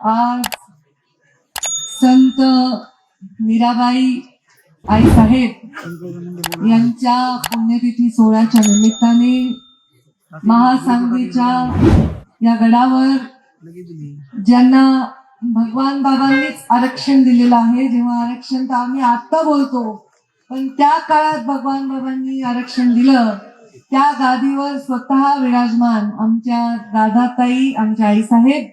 आज संत मीराबाई आई साहेब यांच्या पुण्यतिथी सोहळ्याच्या निमित्ताने महासांगीच्या या गडावर ज्यांना भगवान बाबांनीच आरक्षण दिलेलं आहे जेव्हा आरक्षण तर आम्ही आता बोलतो पण त्या काळात भगवान बाबांनी आरक्षण दिलं त्या गादीवर स्वतः विराजमान आमच्या दादाताई आमच्या आईसाहेब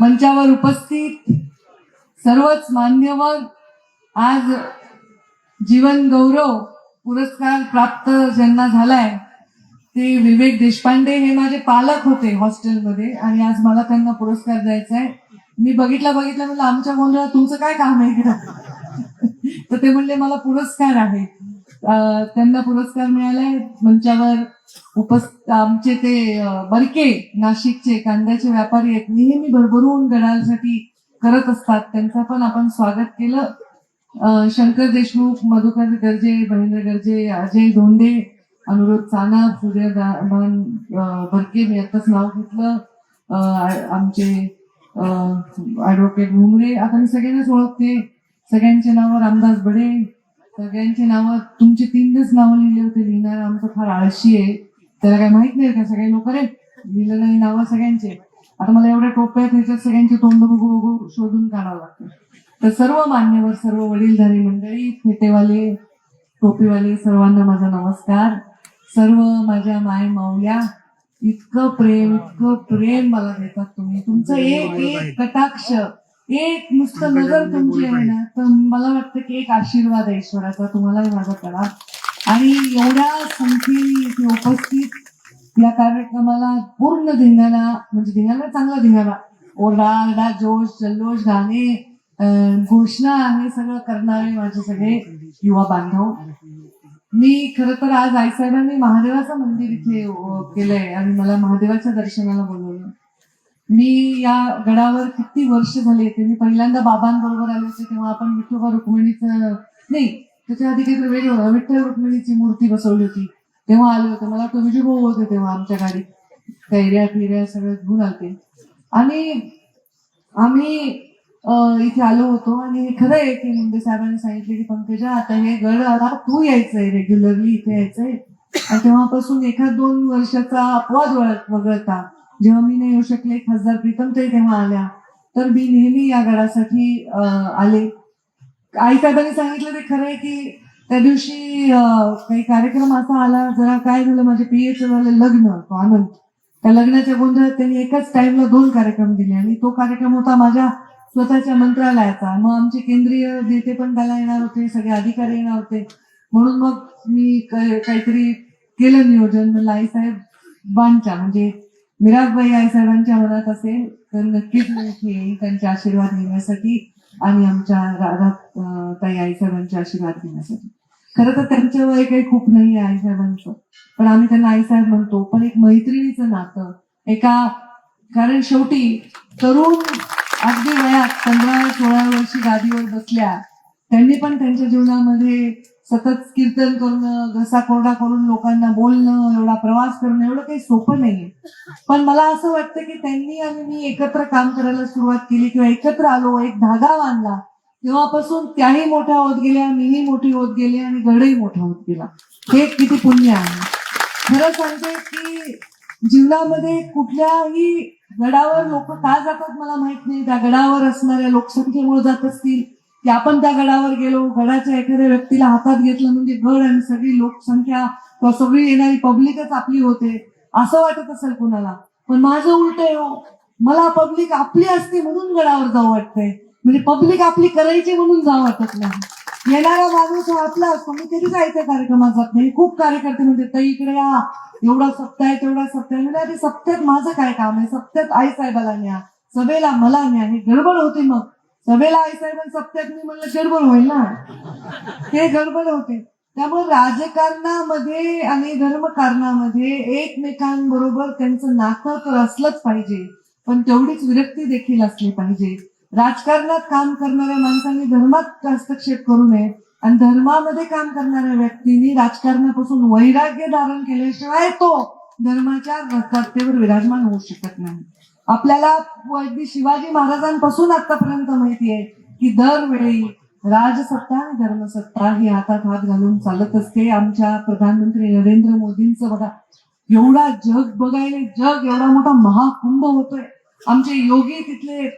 मंचावर उपस्थित सर्वच मान्यवर आज जीवन गौरव पुरस्कार प्राप्त ज्यांना झालाय ते विवेक देशपांडे हे माझे पालक होते हॉस्टेलमध्ये आणि आज मला त्यांना पुरस्कार द्यायचा आहे मी बघितला बघितलं म्हणलं आमच्या गोंधळात तुमचं काय काम आहे? तर ते म्हणले मला पुरस्कार आहे. त्यांना पुरस्कार मिळालाय मंचावर उपस आमचे ते बरके नाशिकचे कांद्याचे व्यापारी आहेत नेहमी भरभरून गडासाठी करत असतात. त्यांचं पण आपण स्वागत केलं. शंकर देशमुख मधुकर गर्जे महेंद्र गर्जे अजय धोंडे अनुरोध साना सूर्य भरके मी आताच नाव घेतलं. आमचे ऍडव्होकेट घुमरे आता मी सगळ्यांनाच ओळखते. सगळ्यांचे नावं रामदास बडे सगळ्यांची नावं तुमची तीनच नावं लिहिली होते लिहिणारा आमचं फार आळशी आहे. त्याला काय माहीत नाही का सगळे लोक रे? लिहिलं नाही नावं सगळ्यांचे. आता मला एवढ्या टोप्या आहेत ह्याच्यात सगळ्यांची तोंड बघू बघू शोधून काढावं लागतं. तर सर्व मान्यवर सर्व वडीलधारी मंडळी फेटेवाले टोपीवाले सर्वांना माझा नमस्कार. सर्व माझ्या माय माऊल्या इतकं प्रेम इतकं प्रेम मला देतात तुम्ही. तुमचं एक एक कटाक्ष. एक नुसतं नजर तुमची आहे ना तर मला वाटतं की एक आशीर्वाद आहे ईश्वराचा तुम्हालाही माझा करा. आणि एवढ्या संख्येने इथे उपस्थित या कार्यक्रमाला पूर्ण धिंगाणा म्हणजे धिंगाणा चांगला धिंगाणा ओरडा आरडा जोश जल्लोष गाणे घोषणा हे सगळं करणारे माझे सगळे युवा बांधव. मी खर तर आज आईसाहेबांनी महादेवाचं मंदिर इथे केलंय आणि मला महादेवाच्या दर्शनाला बोलवलं. मी या गडावर किती वर्ष झाले ते मी पहिल्यांदा बाबांबरोबर आले होते तेव्हा आपण विठोबा रुक्मिणीचं नाही त्याच्या आधी काहीतरी वेगळं होतं. विठ्ठल रुक्मिणीची मूर्ती बसवली होती. तेव्हा आले होते. मला वाटतं भाऊ होते तेव्हा आमच्या गाडीत कैऱ्या फिऱ्या सगळं घेऊन आलते. आणि आम्ही इथे आलो होतो आणि हे खरं आहे की मुंडे साहेबांनी सांगितले की पंकजा आता हे गड आता तू यायचंय रेग्युलरली इथे यायचंय. आणि तेव्हापासून एखाद दोन वर्षाचा अपवाद वळत वगळता. जेव्हा मी नाही येऊ शकले खासदार प्रीतम ते तेव्हा आल्या. तर मी नेहमी या गडासाठी आले. आई साहेबांनी सांगितलं ते खरं आहे की त्या दिवशी काही कार्यक्रम असा आला जरा काय झालं माझे पीएचं झालं लग्न तो आनंद त्या लग्नाच्या गोंधळात त्यांनी एकाच टाइमला दोन कार्यक्रम दिले आणि तो कार्यक्रम होता माझ्या स्वतःच्या मंत्रालयाचा. मग आमचे केंद्रीय नेते पण त्याला येणार होते सगळे अधिकारी येणार होते. म्हणून मग मी काहीतरी केलं नियोजन. आई साहेब बांच्या म्हणजे मिरागबाई आई साहेबांच्या मनात असेल तर नक्कीच येईल त्यांचे आशीर्वाद घेण्यासाठी आणि आमच्या राधा ताई आई साहेबांचे आशीर्वाद घेण्यासाठी. खरं तर त्यांचं वय काही खूप नाही आहे आईसाहेबांचं पण आम्ही त्यांना आईसाहेब म्हणतो पण एक मैत्रिणीचं नातं एका कारण शेवटी तरुण अगदी वयात पंधरा सोळा वर्षी गादीवर बसल्या त्यांनी पण त्यांच्या जीवनामध्ये सतत कीर्तन करणं घसा कोरडा करून लोकांना बोलणं एवढा प्रवास करणं एवढं काही सोपं नाहीये. पण मला असं वाटतं की त्यांनी आणि मी एकत्र काम करायला सुरुवात केली किंवा एकत्र आलो एक धागा बांधला तेव्हापासून त्याही मोठ्या होत गेल्या मीही मोठी होत गेली आणि गडही मोठा होत गेला. हे किती पुण्य आहे. खरं सांगते की जीवनामध्ये कुठल्याही गडावर लोक का जातात मला माहीत नाही. त्या गडावर असणाऱ्या लोकसंख्येमुळे जात असतील की आपण त्या गडावर गेलो गडाच्या एखाद्या व्यक्तीला हातात घेतलं म्हणजे गड आणि सगळी लोकसंख्या किंवा सगळी येणारी पब्लिकच आपली होते. असं वाटत असेल कुणाला? पण माझं उलट आहे हो. मला पब्लिक आपली असते म्हणून गडावर जाऊ वाटतंय. म्हणजे पब्लिक आपली करायची म्हणून जाऊ वाटत नाही. येणारा माणूस हा आपला असतो. मी कधी जायचं कार्यक्रमात जात नाही. खूप कार्यकर्ते म्हणजे ताई इकडे या. एवढा सप्ताह आहे तेवढा सप्ताह आहे. म्हणजे अरे सप्त्यात माझं काय काम आहे? सप्त्यात आई साहेबाला न्या. सभेला मला न्या. हे गडबड होती मग. सभेला आई साहेबांना सप्त्यात मी म्हणलं गडबड होईल ना? हे गडबड होते. त्यामुळे राजकारणामध्ये आणि धर्मकारणामध्ये एकमेकांबरोबर त्यांचं नातं तर असलंच पाहिजे पण तेवढीच विरक्ती देखील असली पाहिजे. राजकारणात काम करणाऱ्या माणसांनी धर्मात हस्तक्षेप करू नये आणि धर्मामध्ये काम करणाऱ्या व्यक्तींनी राजकारणापासून वैराग्य धारण केल्याशिवाय तो धर्माच्या रस्त्यावर विराजमान होऊ शकत नाही. आपल्याला अगदी शिवाजी महाराजांपासून आतापर्यंत माहितीये की दरवेळी राजसत्ता आणि धर्मसत्ता ही हातात हात घालून चालत असते. आमच्या प्रधानमंत्री नरेंद्र मोदींचं बघा एवढा जग बघायला जग एवढा मोठा महाकुंभ होतोय. आमचे योगी तिथले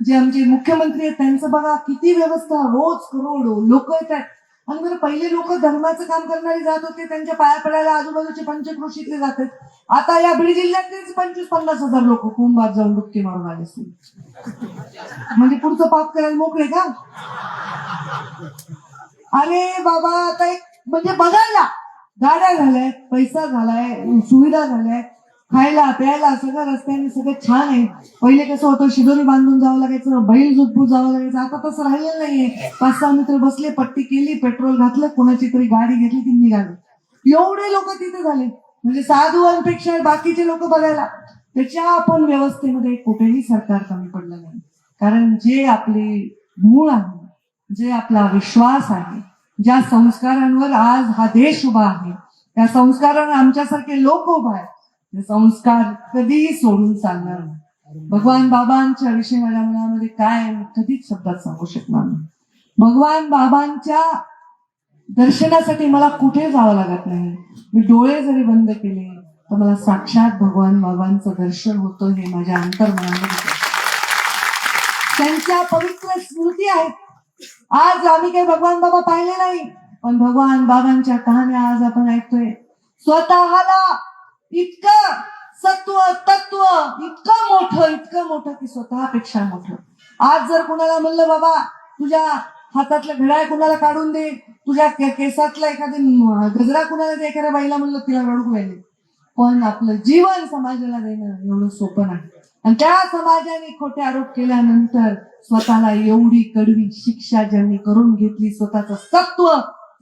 जे आमचे मुख्यमंत्री आहेत त्यांचं बघा किती व्यवस्था रोज करोड लोक येत आहेत आणि बरं पहिले लोक धर्माचं काम करणारे जात होते त्यांच्या पाया पडायला आजूबाजूचे पंचकृषीतले जात आहेत आता या बीड जिल्ह्यातलेच पंचवीस पन्नास हजार लोक कुंभात जाऊन डुबकी मारून आले असतील. म्हणजे पुढचं पाप करायला मोकळे का? अरे बाबा आता एक म्हणजे बघायला. गाड्या झाल्या पैसा झालाय सुविधा झाल्या खायला प्यायला सगळं रस्त्याने सगळं छान आहे. पहिले कसं होतं शिदोरी बांधून जावं लागायचं बैल झोपून जावं लागायचं. आता तसं राहिलेलं नाहीये. पाच सहा मित्र बसले पट्टी केली पेट्रोल घातलं कोणाची तरी गाडी घेतली ती निघाली. एवढे लोक तिथे झाले. म्हणजे साधूंपेक्षा बाकीचे लोक बघायला. त्याच्या आपण व्यवस्थेमध्ये कुठेही सरकार कमी पडलं नाही. कारण जे आपले मूळ आहे जे आपला विश्वास आहे ज्या संस्कारांवर आज हा देश उभा आहे त्या संस्कारांवर आमच्यासारखे लोक उभा आहेत संस्कार कधीही सोडून चालणार नाही. भगवान बाबांच्या विषयी माझ्या मनामध्ये काय कधीच शब्दात सांगू शकणार नाही. भगवान बाबांच्या दर्शनासाठी मला कुठे जावं लागत नाही? मी डोळे जरी बंद केले तर मला साक्षात भगवान बाबांचं दर्शन होतं हे माझ्या अंतर्मनामध्ये त्यांच्या पवित्र स्मृती आहेत. आज आम्ही काही भगवान बाबा पाहिले नाही पण भगवान बाबांच्या कहाण्या आज आपण ऐकतोय. स्वतःला इतकं सत्व तत्व इतकं मोठं इतकं मोठं की स्वतःपेक्षा मोठं. आज जर कुणाला म्हणलं बाबा तुझ्या हातातलं घड्याळ कुणाला काढून दे? तुझ्या केसातला एखादी गजरा कुणाला दे? एखाद्या बाईला म्हणलं तिला रडू राहिले पण आपलं जीवन समाजाला देणं एवढं सोपं नाही. आणि त्या समाजाने खोटे आरोप केल्यानंतर स्वतःला एवढी कडवी शिक्षा ज्यांनी करून घेतली स्वतःचं सत्व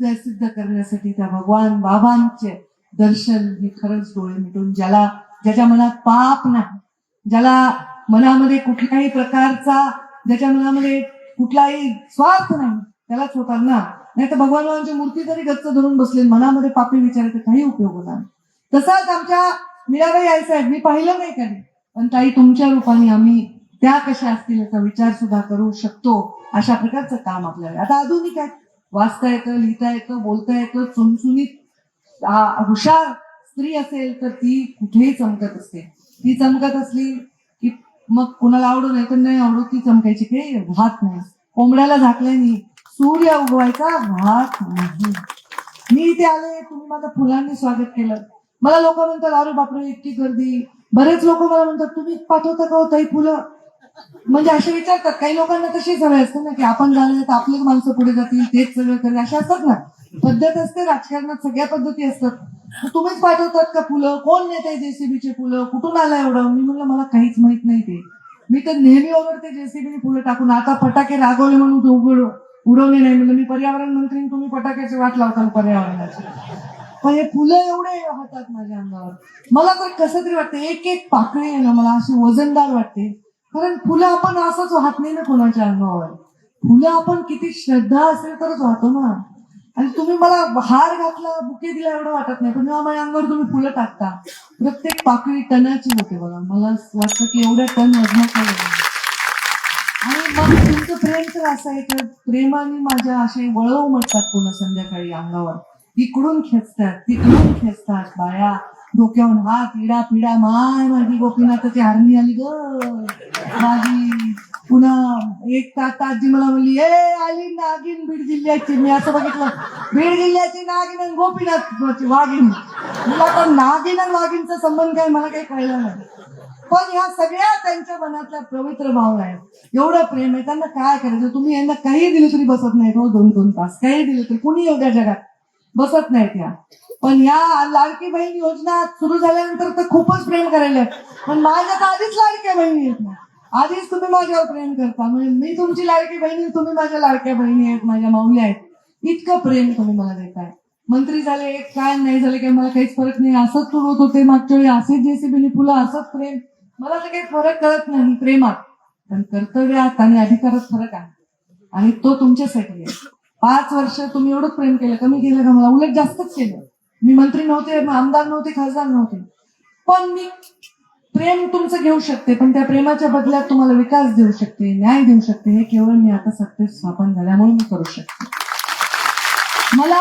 सिद्ध करण्यासाठी त्या भगवान बाबांचे दर्शन हे खरंच डोळे मिटून ज्याला ज्याच्या मनात पाप नाही ज्याला मनामध्ये कुठल्याही प्रकारचा ज्याच्या मनामध्ये कुठलाही स्वार्थ नाही त्यालाच होतात ना. नाही तर भगवान मूर्ती जरी गच्च धरून बसले मनामध्ये पापी विचारायचा काही उपयोग होणार तसाच आमच्या मीराबाई आई साहेब मी पाहिलं नाही कधी. पण ताई तुमच्या रूपाने आम्ही त्या कशा असतील याचा विचार सुद्धा करू शकतो अशा प्रकारचं काम आपल्याला आता आधुनिक आहे. वाचता येतं लिहिता येतं बोलता येतं सुनसुनीत हुशार स्त्री असेल तर ती कुठेही चमकत असते. ती चमकत असली की मग कुणाला आवडू नाही तर नाही आवडू ती चमकायची काही राहत नाही. कोंबड्याला झाकल्याने सूर्य उगवायचा राहत नाही. मी इथे आले तुम्ही माझं फुलांनी स्वागत केलं. मला लोक म्हणतात अरे बापरे इतकी गर्दी. बरेच लोक मला म्हणतात तुम्ही पाठवता का होता ताई फुलं? म्हणजे असे विचारतात. काही लोकांना तशी सवय असते ना की आपण झालं तर आपलीच माणसं पुढे जातील तेच सगळं करेल असे असतात ना. पद्धत असते राजकारणात सगळ्या पद्धती असतात. तुम्हीच पाठवतात का फुलं? कोण नेते जेसीबीचे फुलं? कुठून आला एवढं? मी म्हणलं मला काहीच माहीत नाही ते. मी तर नेहमी ओरडते जेसीबीने फुलं टाकून आता फटाके रागवले म्हणून तो उघड उडवले नाही. म्हणलं मी पर्यावरण मंत्री तुम्ही फटाक्याची वाट लावताल पर्यावरणाची. पण हे फुलं एवढे राहतात माझ्या अंगावर. मला तर कसं तरी वाटतं एक एक पाकळी आहे ना मला अशी वजनदार वाटते. कारण फुलं आपण असंच वाहत नाही ना कोणाच्या अंगावर. फुलं आपण किती श्रद्धा असेल तरच वाहतो ना. आणि तुम्ही मला हार घातला बुके दिला एवढं वाटत नाही. पण जेव्हा माझ्या अंगावर तुम्ही फुलं टाकता प्रत्येक पाकळी टनाची होते बघा. मला वाटतं की एवढ्या टन वजनाचं आणि मग तुमचं प्रेम तर असं आहे की प्रेमाने माझ्या असे वळव म्हणतात पूर्ण संध्याकाळी अंगावर. इकडून खेचतात तिकडून खेचतात बाया. डोक्याहून हात इडा पिडा माय माझी गोपीनाथाची हार्नी आली ग. माझी. पुन्हा एक तात आजी मला म्हणली ए आली नागिन बीड जिल्ह्याची. मी असं बघितलं. बीड जिल्ह्याची नागिन आणि गोपीनाथची वाघीण. मला तर नागिन आणि वाघिनचा संबंध काय मला काही कळलं नाही. पण ह्या सगळ्या त्यांच्या मनातल्या पवित्र भावना आहेत. एवढं प्रेम आहे. त्यांना काय करायचं? तुम्ही यांना काही दिलं तरी बसत नाही रोज हो, दोन दोन तास. काही दिलं तरी. कुणी एवढ्या जगात बसत नाहीत ह्या. पण या लाडकी बहीण योजना सुरू झाल्यानंतर तर खूपच प्रेम करायला. पण माझ्या तर आधीच लाडक्या बहिणी आहेत ना. आधीच तुम्ही माझ्यावर प्रेम करता. म्हणजे मी तुमची लाडकी बहिणी तुम्ही माझ्या लाडक्या बहिणी आहेत माझ्या माऊल्या आहेत. इतकं प्रेम तुम्ही मला देताय. मंत्री झाले काय नाही झाले काय मला काहीच फरक नाही. असंच सुरू होत होते मागच्या वेळी असेच जेसीबीनी फुलं असंच प्रेम. मला तर काही फरक कळत नाही प्रेमात. पण कर्तव्यात आणि अधिकारात फरक आहे. आणि तो तुमच्यासाठी आहे. पाच वर्ष तुम्ही एवढं प्रेम केलं कमी केलं का? मला उलट जास्तच केलं. मी मंत्री नव्हते आमदार नव्हते खासदार नव्हते. पण मी प्रेम तुमचं घेऊ शकते पण त्या प्रेमाच्या बदल्यात तुम्हाला विकास देऊ शकते न्याय देऊ शकते. हे केवळ मी आता सत्तेत स्थापन झाल्यामुळे मी करू शकते. मला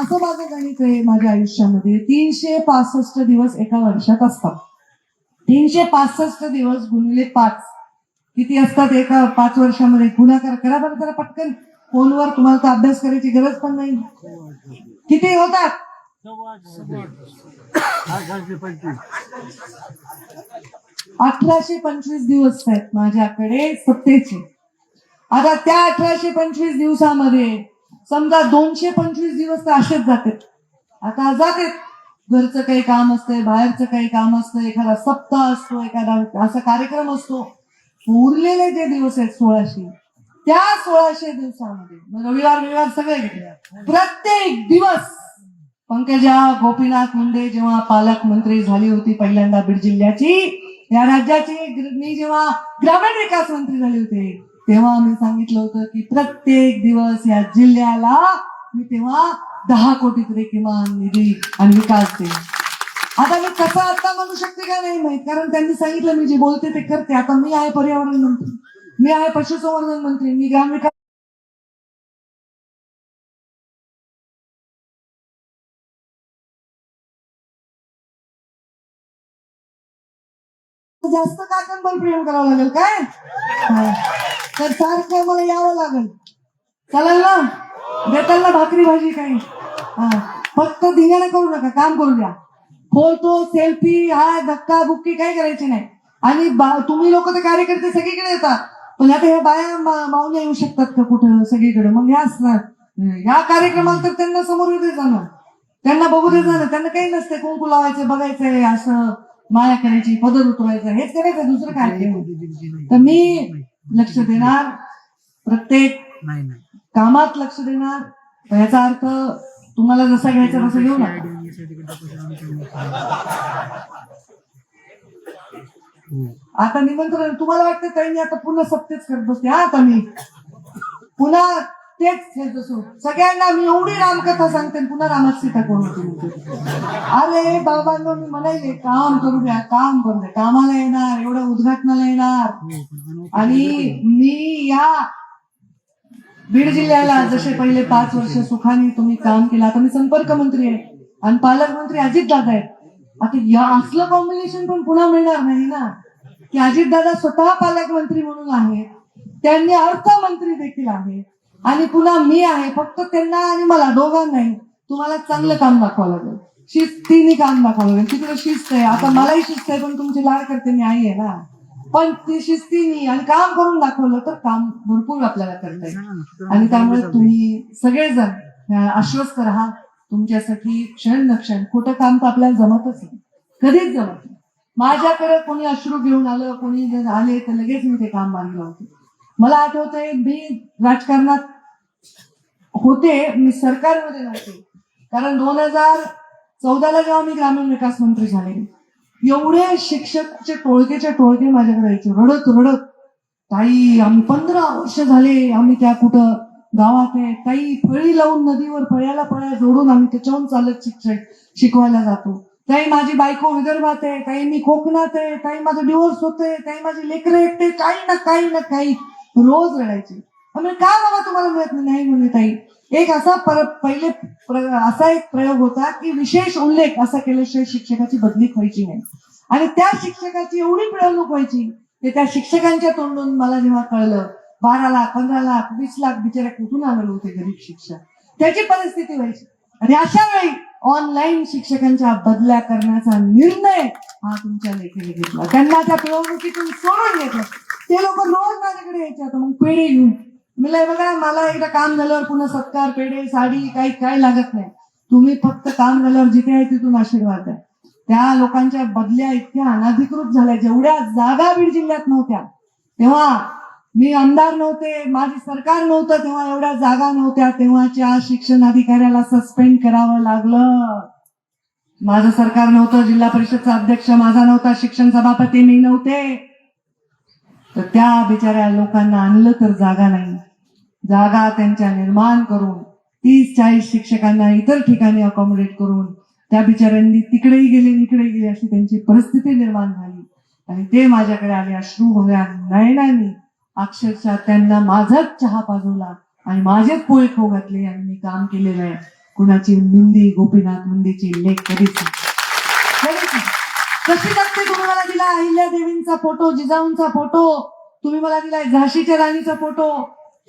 असं माझं गणित आहे माझ्या आयुष्यामध्ये तीनशे पासष्ट दिवस एका वर्षात असतात. तीनशे पासष्ट दिवस गुणिले पाच. किती असतात? एका पाच वर्षामध्ये गुणाकार करा बरं जरा पटकन. फोनवर तुम्हाला तर अभ्यास करायची गरज पण नाही. किती होतात? अठराशे पंचवीस दिवस आहेत माझ्याकडे सत्तेचे आता त्या अठराशे पंचवीस दिवसामध्ये समजा दोनशे पंचवीस दिवस तर असेच जातात आता जातात घरचं काही काम असतंय बाहेरचं काही काम असतं एखादा सप्ताह असतो एखादा असा कार्यक्रम असतो. उरलेले जे दिवस आहेत सोळाशे त्या सोळाशे दिवसामध्ये मग रविवार रविवार सगळे घेतले प्रत्येक दिवस पंकजा गोपीनाथ मुंडे जेव्हा पालकमंत्री झाली होती पहिल्यांदा बीड जिल्ह्याची या राज्याची मी जेव्हा ग्रामीण विकास मंत्री झाले होते तेव्हा मी सांगितलं होतं की प्रत्येक दिवस या जिल्ह्याला मी तेव्हा दहा कोटी तरी किमान निधी आणि विकास देईन. आता मी कसं आता म्हणू शकते का नाही माहीत? कारण त्यांनी सांगितलं मी जे बोलते ते करते. आता मी आहे पर्यावरण मंत्री मी आहे पशुसंवर्धन मंत्री मी ग्रामविकास जास्त काकांवर प्रेम करावं लागेल काय? तर सारखं मला यावं लागेल. चालेल ना? देताल ना भाकरी भाजी काही? हा. फक्त धिंगाणा करू नका काम करू द्या. फोटो सेल्फी हा धक्का बुक्की काही करायची नाही. आणि तुम्ही लोक तर कार्यकर्ते सगळीकडे येतात. पण आता ह्या बाया माऊने येऊ शकतात का कुठं सगळीकडे? मग ह्या असणार या कार्यक्रमात तर त्यांना समोर येते जाणं. त्यांना बघू दे जाणं. त्यांना काही नसते कुंकू लावायचं बघायचंय असं. माया करायची पदर उतरायचं हेच करायचं दुसरं काय तर मी लक्ष देणार प्रत्येक कामात लक्ष देणार. याचा अर्थ तुम्हाला जसा घ्यायचा तसं घेऊ नका. आता निमंत्रण तुम्हाला वाटतं काही नाही आता पुन्हा सत्तेच करत बसते. हा आता मी. पुन्हा तेच सगळ्यांना मी एवढी रामकथा सांगते पुन्हा रामात सीता कोण होती? अरे बाबांनो मी म्हणायले काम करू द्या काम करू द्या. कामाला येणार एवढ्या उद्घाटनाला येणार. आणि मी या बीड जिल्ह्याला जसे पहिले पाच वर्ष सुखाने तुम्ही काम केलं. आता मी संपर्क मंत्री आहे आणि पालकमंत्री अजित दादा आहेत. आता या असलं कॉम्बिनेशन पण पुन्हा मिळणार नाही ना? की अजित दादा स्वतः पालकमंत्री म्हणून आहेत. त्यांनी अर्थमंत्री देखील आहेत. आणि पुन्हा मी आहे फक्त त्यांना आणि मला दोघांनाही तुम्हाला चांगलं काम दाखवावं लागेल. शिस्तीने काम दाखवावं लागेल. तिकडे शिस्त आहे. आता मलाही शिस्त आहे पण तुमची लाड करते मी आई आहे ना. पण ती शिस्तीने आणि काम करून दाखवलं तर काम भरपूर आपल्याला करता येईल. आणि त्यामुळे तुम्ही सगळेजण आश्वस्त राहा. तुमच्यासाठी क्षण न क्षण खोटं काम तर आपल्याला जमतच नाही कधीच जमत नाही. माझ्याकडे कोणी अश्रू घेऊन आलं कोणी जर आले तर लगेच मी ते काम मानलं होते मला आठवतंय मी राजकारणात होते मी सरकारमध्ये नव्हते. कारण दोन हजार चौदाला जेव्हा मी ग्रामीण विकास मंत्री झाले एवढे शिक्षकचे टोळकेच्या टोळके माझ्याकडे यायचे. रडत रडत. ताई आम्ही पंधरा वर्ष झाले आम्ही त्या कुठं गावात आहे. काही फळी लावून नदीवर फळ्याला फळ्या जोडून आम्ही त्याच्याहून चालत शिक्षण शिकवायला जातो. काही माझी बायको विदर्भात आहे. काही मी कोकणात आहे. काही माझं डिवोर्स होतंय. काही माझी लेकरं एकटे काही ना काही ना काही. रोज रडायचे. म्हणून का बाबा तुम्हाला मिळत नाही? म्हणे ताई. एक असा पर पहिले असा एक प्रयोग होता की विशेष उल्लेख असा केल्याशिवाय शिक्षकाची बदली व्हायची नाही. आणि त्या शिक्षकाची एवढी पिळवणूक व्हायची की त्या शिक्षकांच्या तोंडून मला जेव्हा कळलं बारा लाख पंधरा लाख वीस लाख बिचारे कुठून आलेले होते गरीब शिक्षक? त्याची परिस्थिती व्हायची. आणि अशा वेळी ऑनलाईन शिक्षकांच्या बदल्या करण्याचा निर्णय हा तुमच्या लेखीने घेतला. त्यांना त्या पिळवणुकीतून सोडून घेतलं. ते लोक रोज माझ्याकडे यायचे. आता मग पेढे घेऊन मिलाय बघा मला एकदा काम झाल्यावर पुन्हा सत्कार पेढे साडी काही काय लागत नाही. तुम्ही फक्त काम झाल्यावर जिथे आहे तिथून आशीर्वाद आहे त्या लोकांच्या बदल्या इतक्या अनधिकृत झाल्या. जेवढ्या जागा बीड जिल्ह्यात नव्हत्या तेव्हा मी आमदार नव्हते माझी सरकार नव्हतं तेव्हा एवढ्या जागा नव्हत्या तेव्हाच्या शिक्षण अधिकाऱ्याला सस्पेंड करावं लागलं. माझं सरकार नव्हतं जिल्हा परिषदचा अध्यक्ष माझा नव्हता शिक्षण सभापती मी नव्हते. तर त्या बिचाऱ्या लोकांना आणलं तर जागा नाही. जागा त्यांच्या निर्माण करून तीस चाळीस शिक्षकांना इतर ठिकाणी अकॉमोडेट करून त्या बिचाऱ्यांनी तिकडेही गेले इकडे गेले अशी त्यांची परिस्थिती निर्माण झाली. आणि ते माझ्याकडे आले अश्रू भगव्या नयनांनी. अक्षरशः त्यांना माझाच चहा पाजवला आणि माझेच पोळे खाऊ घातले आणि मी काम केलेलं आहे. कुणाची मुंदी गोपीनाथ मुंदीची लेख कधीच कधीच नाही. कशी लागते तुम्ही मला दिला? अहिल्या देवींचा फोटो जिजाऊंचा फोटो तुम्ही मला दिलाय झाशीच्या राणीचा फोटो.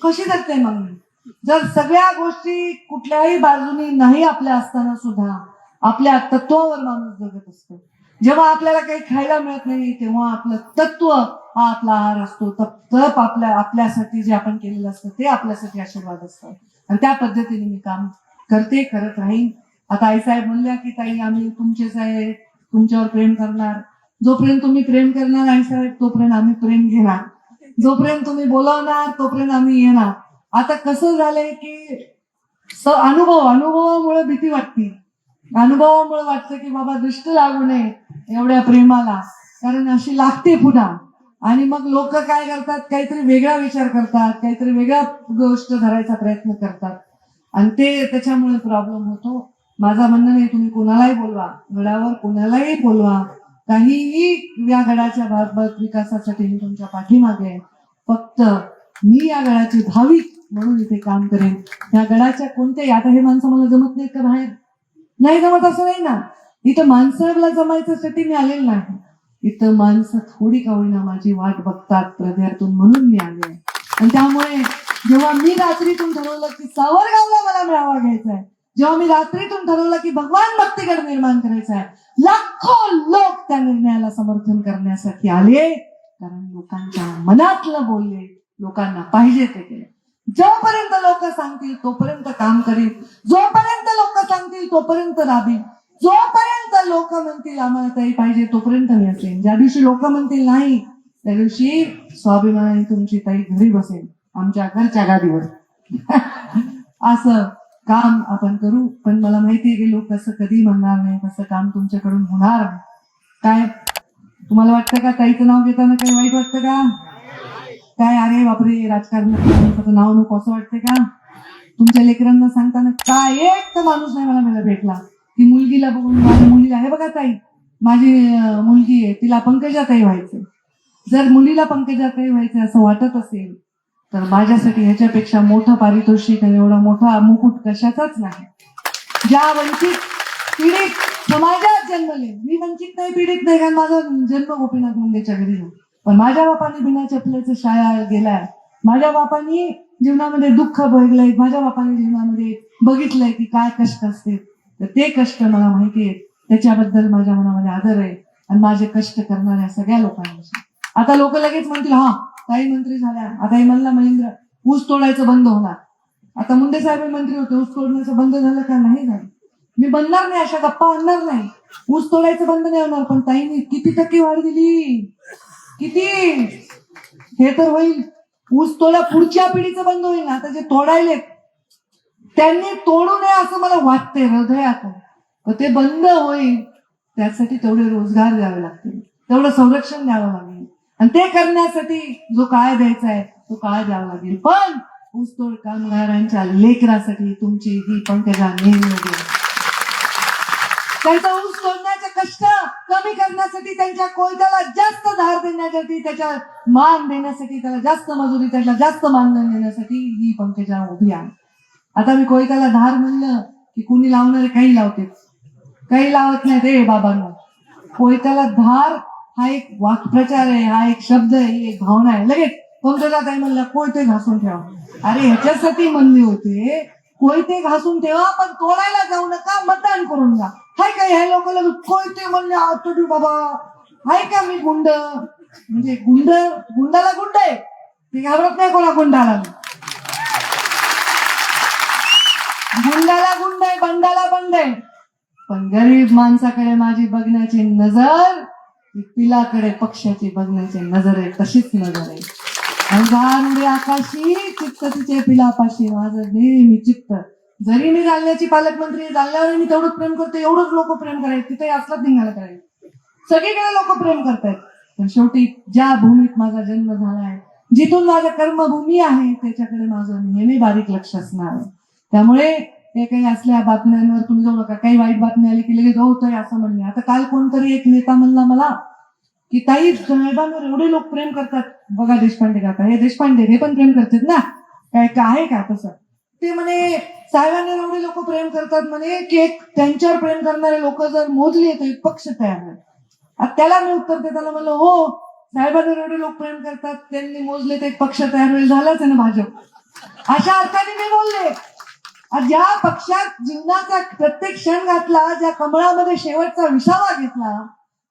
कशी जगते मग मी? जर सगळ्या गोष्टी कुठल्याही बाजूनी नाही आपल्या असताना सुद्धा आपल्या तत्वावर माणूस जगत असतो. जेव्हा आपल्याला काही खायला मिळत नाही तेव्हा आपलं तत्व हा आपला आहार असतो. तप तप आपल्या आपल्यासाठी जे आपण केलेलं असतं ते आपल्यासाठी आशीर्वाद असतं. आणि त्या पद्धतीने मी काम करते करत राहीन. आता आईसाहेब म्हणल्या की ताई आम्ही तुमचेच आहे. तुमच्यावर प्रेम करणार. जोपर्यंत तुम्ही प्रेम करणार आईसाहेब तोपर्यंत आम्ही प्रेम घेणार. जोपर्यंत तुम्ही बोलावणार तोपर्यंत आम्ही येणार. आता कसं झालंय की स अनुभव अनुभवामुळे भीती वाटते. अनुभवामुळे वाटतं की बाबा दृष्ट लागू नये एवढ्या प्रेमाला. कारण अशी लागते पुन्हा. आणि मग लोक काय करतात? काहीतरी वेगळा विचार करतात काहीतरी वेगळा गोष्ट धरायचा प्रयत्न करतात. आणि ते त्याच्यामुळे प्रॉब्लेम होतो. माझा म्हणणं नाही तुम्ही कोणालाही बोलवा. गडावर कोणालाही बोलवा. काहीही या गडाच्या बाबत विकासासाठी मी तुमच्या पाठीमागे फक्त मी या गडाची भाविक म्हणून इथे काम करेन. या गडाच्या कोणत्याही आता हे माणसं मला जमत नाहीत का बाहेर? नाही जमत असं नाही ना. इथं माणसाला जमायच्यासाठी मी आलेलं नाही. इथं माणसं थोडी का होईना माझी वाट बघतात हृदयातून म्हणून मी आले आणि त्यामुळे जेव्हा मी रात्रीतून ठरवलं की सावरगावला मला मेळावा घ्यायचा आहे जेव्हा मी रात्रीतून ठरवलं की भगवान भक्तीगड निर्माण करायचा आहे लाखो लोक त्या निर्णयाला समर्थन करण्यासाठी आले. कारण लोकांच्या मनातलं बोलले लोकांना पाहिजे ते केले. जोपर्यंत लोक सांगतील तोपर्यंत काम करीन. जोपर्यंत लोक सांगतील तोपर्यंत राबीन. जोपर्यंत लोक म्हणतील आम्हाला ताई पाहिजे तोपर्यंत मी असेल ज्या दिवशी लोक म्हणतील नाही त्या दिवशी स्वाभिमानाने तुमची ताई घरी बसेल आमच्या घरच्या गादीवर. असं काम आपण करू पण मला माहिती आहे की लोक कसं कधी म्हणणार नाही तसं काम तुमच्याकडून होणार नाही. काय तुम्हाला वाटतं का ताईचं नाव घेताना काही वाईट वाटतं का? काय अरे बापरे राजकारणात नाव नको असं वाटतं का? तुमच्या लेकरांना सांगताना काय एक तर माणूस नाही मला मला भेटला. ती मुलगीला बघून माझ्या मुलीला हे बघा ताई. माझी मुलगी आहे तिला पंकजाताई व्हायचं. जर मुलीला पंकजाताई व्हायचं असं वाटत असेल तर माझ्यासाठी ह्याच्यापेक्षा मोठं पारितोषिक आणि एवढा मोठा मुकुट कशाचाच नाही. ज्या वंचित पीडित समाजात जन्मले मी वंचित नाही पीडित नाही कारण माझा जन्म गोपीनाथ मुंडेच्या घरी पण माझ्या बापाने बिना चपलेचं शाळा गेलाय. माझ्या बापांनी जीवनामध्ये दुःख बघलंय माझ्या बापाने जीवनामध्ये बघितलंय की काय कष्ट असते तर ते कष्ट मला माहिती आहेत त्याच्याबद्दल माझ्या मनामध्ये आदर आहे. आणि माझे कष्ट करणाऱ्या सगळ्या लोकांविषयी आता लोक लगेच म्हणतील हा काही मंत्री झाल्या. आता हे म्हणला महेंद्र ऊस तोडायचं बंद होणार. आता मुंडे साहेब मंत्री होते ऊस तोडण्याचं बंद झालं का? नाही झालं. मी बनणार नाही अशा गप्पा आणणार नाही. ऊस तोडायचं बंद नाही होणार पण ताईने किती टक्के वाढ दिली? किती? हे तर होईल. ऊस तोडा पुढच्या पिढीचं बंद होईल. आता जे तोडायले त्यांनी तोडू नये असं मला वाटतंय हृदयात तर ते बंद होईल. त्यासाठी तेवढे रोजगार द्यावे लागतील. तेवढं संरक्षण द्यावं लागेल. आणि ते करण्यासाठी जो काळ द्यायचा आहे तो काळ द्यावा लागेल. पण ऊसतोड कामगारांच्या लेकरासाठी तुमची ही पंकजा नेहमी त्यांचा ऊस तोडण्याचे कष्ट कमी करण्यासाठी त्यांच्या कोयत्याला जास्त धार देण्यासाठी त्याच्या मान देण्यासाठी त्याला जास्त मजुरी त्याला जास्त मानधन देण्यासाठी ही पंकजा उभी आहे. आता मी कोयत्याला धार म्हणलं की कुणी लावणारे काही लावते काही लावत नाही रे बाबांना. कोयत्याला धार हा एक वाक्प्रचार आहे हा एक शब्द आहे ही एक भावना आहे. लगेच पंकजा ताई म्हणलं कोयते घासून ठेवा. अरे ह्याच्यासाठी म्हणले होते. कोयते घासून ठेवा पण तोडायला जाऊ नका मतदान करून जा हाय का ह्या लोक कोयते म्हणले आतोडी बाबा हाय का मी गुंड? म्हणजे गुंड गुंडाला गुंड आहे. ते घाबरत नाही कोणा गुंडाला. गुंडाला गुंड आहे बंडाला बंड आहे. पण गरीब माणसाकडे माझी बघण्याची नजर पिलाकडे पक्षाची बघण्याची नजर आहे तशीच नजर आहे. आकाशी चित्त तिचे पिलापाशी माझं नेहमी चित्त. जरी मी जालन्याची पालकमंत्री आहे, जालन्यावर मी तेवढंच प्रेम करते एवढंच लोक प्रेम करायचे तिथे असलाच निघाला करायचे. सगळीकडे लोक प्रेम करतायत. पण शेवटी ज्या भूमीत माझा जन्म झाला आहे जिथून माझ्या कर्मभूमी आहे त्याच्याकडे माझं नेहमी बारीक लक्ष असणार आहे. त्यामुळे हे काही असल्या बातम्यांवर तुम्ही जाऊ नका. काही वाईट बातमी आली की लगेच होतोय असं म्हणले आता काल कोणतरी एक नेता म्हणला मला की ताई साहेबांवर एवढे लोक प्रेम करतात. बघा देशपांडे काका हे देशपांडे हे पण प्रेम करतात ना? काय आहे का तसं? ते म्हणे साहेबांना एवढे लोक प्रेम करतात म्हणे की एक त्यांच्यावर प्रेम करणारे लोक जर मोजले तर एक पक्ष तयार होईल आता त्याला मी उत्तर देताना म्हणलं हो साहेबांवर एवढे लोक प्रेम करतात त्यांनी मोजले तर एक पक्ष तयार होईल झालाच आहे ना भाजप. अशा अर्थाने मी बोलले. ज्या पक्षात जीवनाचा प्रत्येक क्षण घातला ज्या कमळामध्ये शेवटचा विसावा घेतला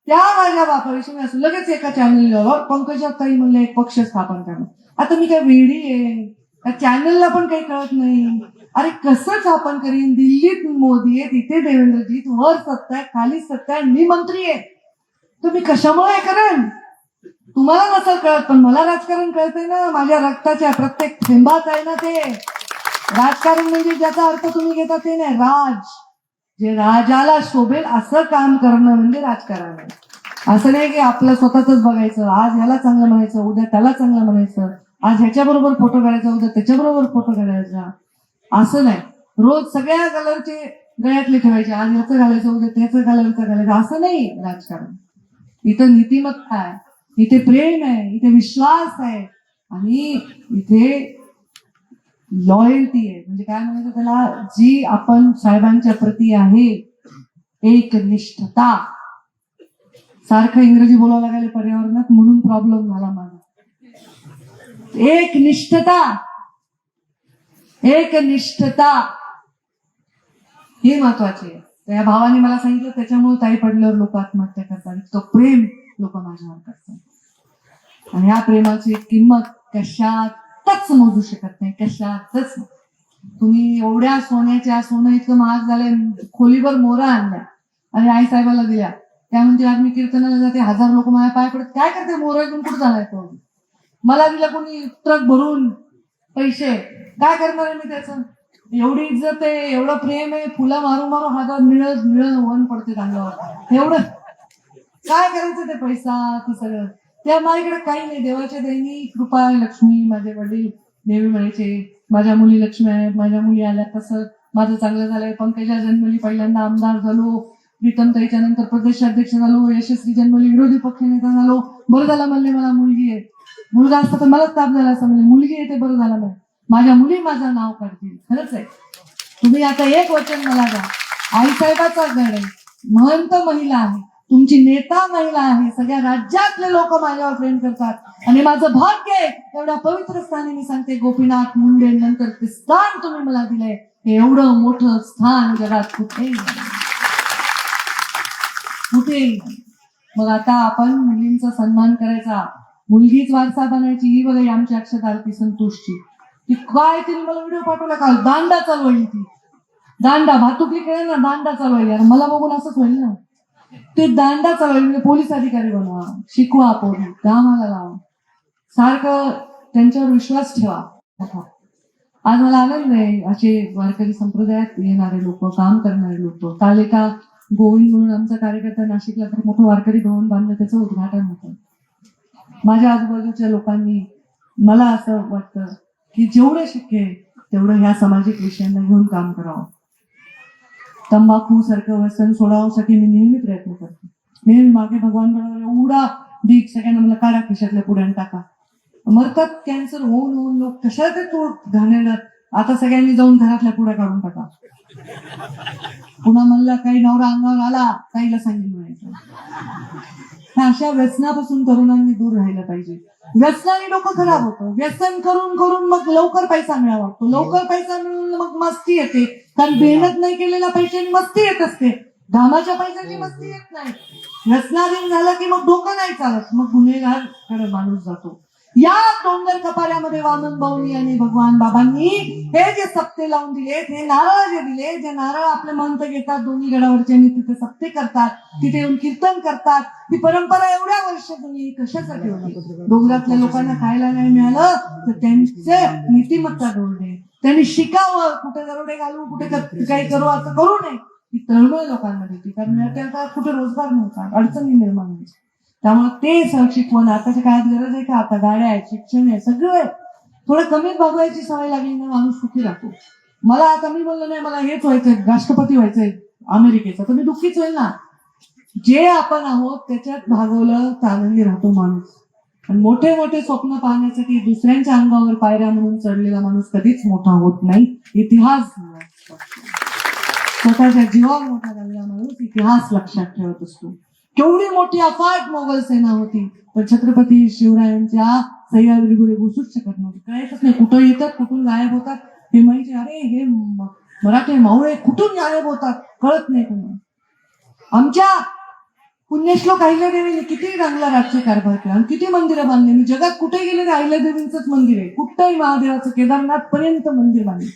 त्या माझ्या बापाविषयी मी असं लगेच एका चॅनलवर पंकजा ताई म्हणले एक पक्ष स्थापन करणं आता मी काय वेडी आहे? त्या चॅनलला पण काही कळत नाही. अरे कसं स्थापन करीन? दिल्लीत मोदी आहे तिथे देवेंद्रजीत वर सत्ता आहे खाली सत्ता आहे मी मंत्री आहे. तुम्ही कशामुळे हे करेन तुम्हाला नसेल कळत पण मला राजकारण कळतंय ना. माझ्या रक्ताच्या प्रत्येक थेंबात आहे ना ते. राजकारण म्हणजे ज्याचा अर्थ तुम्ही घेता ते नाही राज. जे राजाला शोभेल असं काम करणं म्हणजे राजकारण. आहे असं नाही की आपलं स्वतःच बघायचं आज ह्याला चांगलं म्हणायचं उद्या त्याला चांगलं म्हणायचं आज ह्याच्याबरोबर फोटो काढायचा उद्या त्याच्याबरोबर फोटो काढायचा. असं नाही. रोज सगळ्या कलरचे गळ्यातले ठेवायचे आज ह्याचं घालायचं उद्या त्याचं कलरचं घालायचं. असं नाही राजकारण. इथं नीतिमत्ता आहे. इथे प्रेम आहे इथे विश्वास आहे. आणि इथे लॉयल्टी आहे. म्हणजे काय म्हणायचं त्याला? जी आपण साहेबांच्या प्रती आहे एक निष्ठता सारखं इंग्रजी बोलावं लागले पर्यावरणात म्हणून प्रॉब्लेम झाला माझा. एक निष्ठता एक निष्ठता हे महत्त्वाचे आहे. त्या भावाने मला सांगितलं त्याच्यामुळे ताई पडल्यावर लोक आत्महत्या करतात. तो प्रेम लोक माझ्यावर करतात. आणि ह्या प्रेमाची किंमत कशात कशातच मोजू शकत नाही कशातच तुम्ही एवढ्या सोन्याच्या सोनं इतकं महाग झालंय खोलीवर मोरा आणल्या. आणि आई साहेबाला दिल्या. त्या म्हणजे आज मी कीर्तनाला जाते हजार लोक माझ्या पाय पडत. काय करते मोरा घेऊन कुठं झालाय तो? मला दिला कोणी ट्रक भरून पैसे. काय करणार आहे मी त्याचं? एवढी इज्जत आहे एवढं प्रेम आहे फुलं मारू मारू हातात मिळत मिळत वन पडते चांगलं एवढं. काय करायचं ते पैसा ते सगळं? त्या माझ्याकडे काही नाही. देवाच्या देणी कृपा लक्ष्मी माझे वडील देवी म्हणायचे माझ्या मुली लक्ष्मी आहेत माझ्या मुली आल्या तसं माझं चांगलं झालंय. पंकजा जन्मली पहिल्यांदा आमदार झालो. प्रीतम ताईच्या नंतर प्रदेशाध्यक्ष झालो. यशस्वी जन्मली विरोधी पक्षनेता झालो. बरं झालं म्हणले मला मुलगी आहे. मुलगा असता तर मलाच ताप झाला असं म्हणले मुलगी आहे ते बरं झाला नाही. माझ्या मुली माझं नाव काढतील. खरंच आहे. तुम्ही आता एक वचन मला द्या. आईसाहेबाचा गड आहे. महंत महिला आहे. तुमची नेता महिला आहे. सगळ्या राज्यातले लोक माझ्यावर प्रेम करतात. आणि माझं भाग्य आहे. एवढ्या पवित्र स्थानी मी सांगते गोपीनाथ मुंडे नंतर ते स्थान तुम्ही मला दिलंय. हे एवढं मोठं स्थान जगात कुठे? कुठे? मग आता आपण मुलींचा सन्मान करायचा. मुलगीच वारसा बनायची. ही बघा आमची अक्षत आरती संतोषची. ती काय तिने मला व्हिडिओ पाठवला? काल दांडा चालवायली ती. दांडा भातुकली खेळ ना दांडा चालवायली मला बघून असंच होईल ना. ते दांडा चालवायली म्हणजे पोलीस अधिकारी बनवा. शिकवा आपण. कामाला लावा सारखं त्यांच्यावर विश्वास ठेवा. आज मला आनंद आहे असे वारकरी संप्रदायात येणारे लोक काम करणारे लोक. काल एका गोविंद म्हणून आमचा कार्यकर्ता नाशिकला तर मोठं वारकरी भवन बांधलं त्याचं उद्घाटन होतं. माझ्या आजूबाजूच्या लोकांनी मला असं वाटतं की जेवढं शक्य आहे तेवढं ह्या सामाजिक विषयांना घेऊन काम करावं. तंबाखू सारखं व्यसन सोडावसाठी मी नेहमी प्रयत्न करते. नेहमी मागे भगवान बरोबर एवढा भीक सगळ्यांना मला काढा खिशातल्या पुढ्यान टाका. मरतात कॅन्सर होऊन होऊन लोक कशा ते तोड घाणेरडा आता सगळ्यांनी जाऊन घरातल्या पुढ्या काढून टाका. पुन्हा म्हणला काही नवरा अंगावर आला काहीला सांगितलं म्हणायचं ह्या अशा व्यसनापासून तरुणांनी दूर राहिलं पाहिजे. व्यसनाने डोकं खराब होतं. व्यसन करून करून मग लवकर पैसा मिळावा वाटतो लवकर पैसा मिळून मग मस्ती येते. कारण मेहनत नाही केलेल्या पैशाने मस्ती येत असते. घामाच्या पैशाची मस्ती येत नाही. व्यसनाधीन झालं की मग डोकं नाही चालत. मग गुन्हेगारकडे माणूस जातो. या डोंगर कपाऱ्यामध्ये वामन भाऊनी आणि भगवान बाबांनी हे जे सप्ते लावून दिलेत हे नारळ जे दिले जे नारळ आपले मंत घेतात दोन्ही गडावरचे आणि तिथे सप्ते करतात तिथे येऊन कीर्तन करतात. ही परंपरा एवढ्या वर्ष तुम्ही कशासाठी होती? डोंगरातल्या लोकांना खायला नाही मिळालं तर त्यांचे नीतिमत्ता डोळले त्यांनी शिकावं कुठे दरोडे घालू कुठे काही करू असं करू नये. ही तळमळ लोकांमध्ये होती. कारण त्या कुठे रोजगार नव्हता अडचणी निर्माण व्हायची त्यामुळे ते शिकवण आताच्या काळात गरज आहे का? आता गाड्या आहेत शिक्षण आहे सगळं आहे. थोडं कमी भागवायची सवय लागली ना माणूस सुखी राहतो. मला आता मी बोललो नाही मला हेच व्हायचंय राष्ट्रपती व्हायचंय अमेरिकेचं. तर मी दुःखीच होईल ना. जे आपण आहोत त्याच्यात भागवलं तर आनंदी राहतो माणूस. आणि मोठे मोठे स्वप्न पाहण्यासाठी दुसऱ्यांच्या अंगावर पायऱ्या म्हणून चढलेला माणूस कधीच मोठा होत नाही. इतिहास स्वतःच्या जीवावर मोठा झालेला माणूस इतिहास लक्षात ठेवत असतो. केवढी मोठी अफाट मोगल सेना होती. पण छत्रपती शिवरायांच्या सह्याद्री गुरे घुसूच शकत नव्हती. कळायचंच नाही कुठं येतात कुठून गायब होतात. हे माहिती अरे हे मराठे मावळे कुठून गायब होतात? कळत नाही कोणा आमच्या पुण्यश्लोक अहिल्यादेवीने किती चांगला राज्य कारभार केला. आणि किती मंदिरं बांधली. मी जगात कुठे गेले तर अहिल्यादेवींचंच मंदिर आहे. कुठंही महादेवाचं केदारनाथ पर्यंत मंदिर बांधले.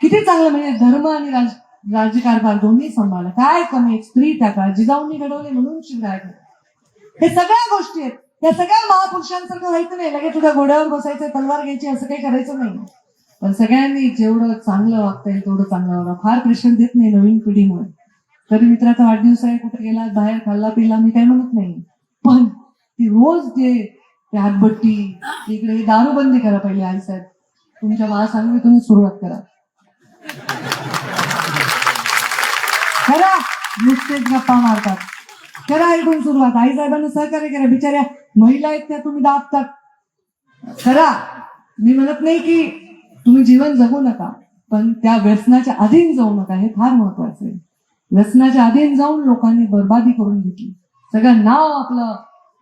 किती चांगलं म्हणजे धर्म आणि राज राज्यकारभार दोन्ही सांभाळला. काय कमी स्त्री त्या काळ जिजाऊंनी घडवले म्हणून शिवराय हे सगळ्या गोष्टी आहेत. त्या सगळ्या महापुरुषांसारखं व्हायचं नाही. लगेच तुझ्या घोड्यावर बसायचं तलवार घ्यायची असं काही करायचं नाही. पण सगळ्यांनी जेवढं चांगलं वागता येईल तेवढं चांगलं वागा. फार प्रेशर देत नाही नवीन पिढीमुळे. तरी मित्राचा वाढदिवस आहे कुठे गेला बाहेर खाल्ला पिल्ला मी काही म्हणत नाही. पण ती रोज जे हातबट्टी हातभट्टी इकडे दारूबंदी करा पहिले आई साहेब. तुमच्या मला सांगू तुम्ही सुरुवात करा. करा नुसतेच गप्पा मारतात. करा ऐकून सुरुवात. आई साहेबांना सहकार्य करा. बिचाऱ्या महिला आहेत त्या तुम्ही दाबतात. करा मी म्हणत नाही की तुम्ही जीवन जगू नका पण त्या व्यसनाच्या अधीन जाऊ नका. हे फार महत्वाचं आहे. व्यसनाच्या अधीन जाऊन लोकांनी बर्बादी करून घेतली. सगळं नाव आपलं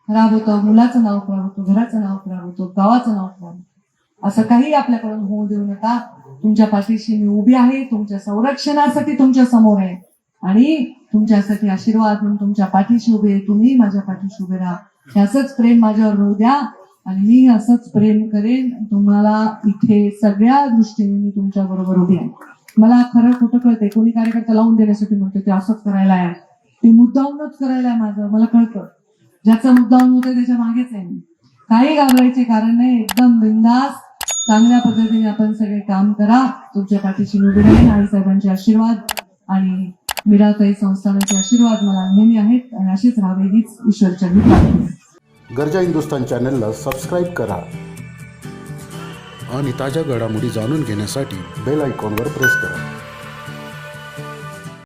खराब होतं. मुलाचं नाव खराब होतं. घराचं नाव खराब होतं. गावाचं नाव खराब होतं. असं काही आपल्याकडून होऊ देऊ नका. तुमच्या पाठीशी मी उभी आहे. तुमच्या संरक्षणासाठी तुमच्यासमोर आहे. आणि तुमच्यासाठी आशीर्वाद म्हणून तुमच्या पाठीशी उभे तुम्ही माझ्या पाठीशी उभे राहा. हे असंच प्रेम माझ्यावर होऊ द्या. आणि मी असंच प्रेम करेन. तुम्हाला इथे सगळ्या दृष्टीने मी तुमच्या बरोबर उभी आहे. मला खरं कुठं कळतंय. कोणी कार्यकर्ता लावून देण्यासाठी म्हणतो ते असंच करायला आहे. ते मुद्दाहूनच करायला आहे माझं. मला कळतं. ज्याचा मुद्दाहून होतोय त्याच्या मागेच आहे मी. काही घाबरायचे कारण नाही. एकदम बिंदास. चांगल्या पद्धतीने आपण सगळे काम करा. तुमच्या पाठीशी निवडून आई साहेबांचे आशीर्वाद. आणि मीराताई संस्थानाचे आशीर्वाद मला नेहमी आहेत आणि अशीच राहावे हीच ईश्वरचरणी प्रार्थना गरजा हिंदुस्तान चॅनलला सबस्क्राईब करा आणि ताज्या घडामोडी जाणून घेण्यासाठी बेल आयकॉनवर प्रेस करा.